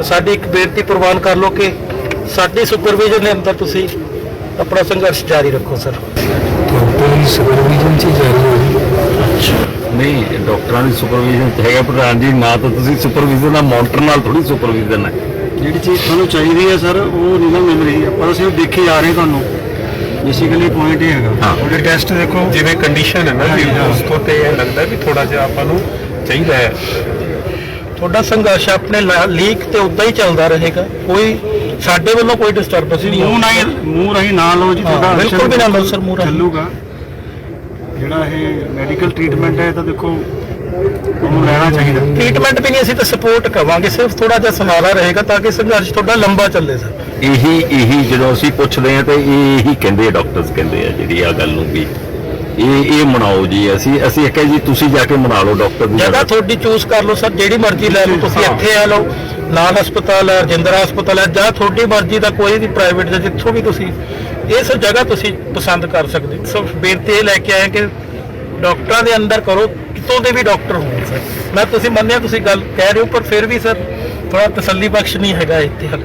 ਤਾਂ ਸਾਡੀ ਇੱਕ ਬੇਨਤੀ ਪ੍ਰਵਾਨ ਕਰ ਲਓ ਕਿ ਸਾਡੀ ਸੁਪਰਵਿਜ਼ਨ ਦੇ ਅੰਦਰ ਤੁਸੀਂ ਆਪਣਾ ਸੰਘਰਸ਼ ਜਾਰੀ ਰੱਖੋ ਸਰ। ਡਾਕਟਰ ਸੁਪਰਵਿਜ਼ਨ ਚ ਜਾਰੀ ਹੋਈ ਨਹੀਂ ਡਾਕਟਰਾਂ ਦੀ ਸੁਪਰਵਿਜ਼ਨ ਚ ਹੈਗਾ ਪ੍ਰਧਾਨ ਜੀ ਨਾ ਤਾਂ ਤੁਸੀਂ ਸੁਪਰਵਿਜ਼ਨ ਦਾ ਮੋਨਟਰ ਨਾਲ ਥੋੜੀ ਸੁਪਰਵਿਜ਼ਨ ਹੈ। ਜਿਹੜੀ ਚੀਜ਼ ਤੁਹਾਨੂੰ ਚਾਹੀਦੀ ਹੈ ਸਰ ਉਹ ਨਹੀਂ ਨਾ ਮਿਲ ਰਹੀ। ਆਪਾਂ ਤਾਂ ਸਿਰਫ ਦੇਖੇ ਜਾ ਰਹੇ ਤੁਹਾਨੂੰ। ਬੇਸਿਕਲੀ ਪੁਆਇੰਟ ਇਹ ਹੈਗਾ। ਹਾਂ। ਉਹਦੇ ਟੈਸਟ ਦੇਖੋ। ਜਿਵੇਂ ਕੰਡੀਸ਼ਨ ਹੈ ਨਾ ਹਾਂ। ਉਸ ਤੋਂ ਤੇ ਇਹ ਲੱਗਦਾ ਵੀ ਥੋੜਾ ਜਿਹਾ ਆਪਾਂ ਨੂੰ ਚਾਹੀਦਾ ਹੈ। ਤੁਹਾਡਾ ਸੰਘਰਸ਼ ਆਪਣੇ ਲੀਕ ਤੇ ਉਦਾਂ ਹੀ ਚੱਲਦਾ ਰਹੇਗਾ। ਕੋਈ ਸਾਡੇ ਵੱਲੋਂ ਕੋਈ ਡਿਸਟਰਬੈਂਸ ਨਹੀਂ ਮੂੰਹ। ਨਹੀਂ ਮੂੰਹ ਨਹੀਂ ਨਾ ਲਓ ਜੀ ਤੁਹਾਡਾ ਬਿਲਕੁਲ ਵੀ ਨਾ ਲਓ ਸਰ, ਮੂੰਹ ਰਾਹੀਂ। ਚੱਲੂਗਾ। ਜਿਹੜਾ ਇਹ ਮੈਡੀਕਲ ਟ੍ਰੀਟਮੈਂਟ ਹੈ ਤਾਂ ਦੇਖੋ ਉਹਨੂੰ ਲੈਣਾ ਚਾਹੀਦਾ। ਟ੍ਰੀਟਮੈਂਟ ਵੀ ਨਹੀਂ ਅਸੀਂ ਤਾਂ ਸਪੋਰਟ ਕਵਾਂਗੇ ਸਿਰਫ ਥੋੜਾ ਜਿਹਾ ਸਹਾਰਾ ਰਹੇਗਾ ਤਾਂ ਕਿ ਸੰਘਰਸ਼ ਤੁਹਾਡਾ ਲੰਬਾ ਚੱਲੇ ਸਰ। ਇਹੀ ਇਹੀ ਜਦੋਂ ਅਸੀਂ ਪੁੱਛਦੇ ਆ ਤੇ ਇਹ ਇਹੀ ਕਹਿੰਦੇ ਆ ਡਾਕਟਰਸ ਕਹਿੰਦੇ ਆ ਜਿਹੜੀ ਆ ਗੱਲ ਨੂੰ ਵੀ। ਇਹ ਇਹ ਮਨਾਓ ਜੀ ਅਸੀਂ ਅਸੀਂ ਇਹ ਕਹੇ ਜੀ ਤੁਸੀਂ ਜਾ ਕੇ ਮਨਾ ਲਓ ਡਾਕਟਰ ਦੀ ਜਗ੍ਹਾ ਤੁਹਾਡੀ ਚੂਜ਼ ਕਰ ਲਓ ਸਰ ਜਿਹੜੀ ਮਰਜ਼ੀ ਲੈ ਲਓ ਤੁਸੀਂ। ਇੱਥੇ ਆ ਲਓ ਲਾਲ ਹਸਪਤਾਲ ਹੈ ਰਜਿੰਦਰਾ ਹਸਪਤਾਲ ਹੈ ਜਾਂ ਤੁਹਾਡੀ ਮਰਜ਼ੀ ਦਾ ਕੋਈ ਵੀ ਪ੍ਰਾਈਵੇਟ ਜਾਂ ਜਿੱਥੋਂ ਵੀ ਤੁਸੀਂ ਇਸ ਜਗ੍ਹਾ ਤੁਸੀਂ ਪਸੰਦ ਕਰ ਸਕਦੇ ਹੋ। ਸੋ ਬੇਨਤੀ ਇਹ ਲੈ ਕੇ ਆਏ ਕਿ ਡਾਕਟਰਾਂ ਦੇ ਅੰਦਰ ਕਰੋ ਕਿਤੋਂ ਦੇ ਵੀ ਡਾਕਟਰ ਹੋਣ ਸਰ ਮੈਂ ਤੁਸੀਂ ਮੰਨਿਆ ਤੁਸੀਂ ਗੱਲ ਕਹਿ ਰਹੇ ਹੋ ਪਰ ਫਿਰ ਵੀ ਸਰ ਥੋੜਾ ਤਸੱਲੀ ਬਖਸ਼ ਨਹੀਂ ਹੈਗਾ ਇੱਥੇ ਹਾਲੇ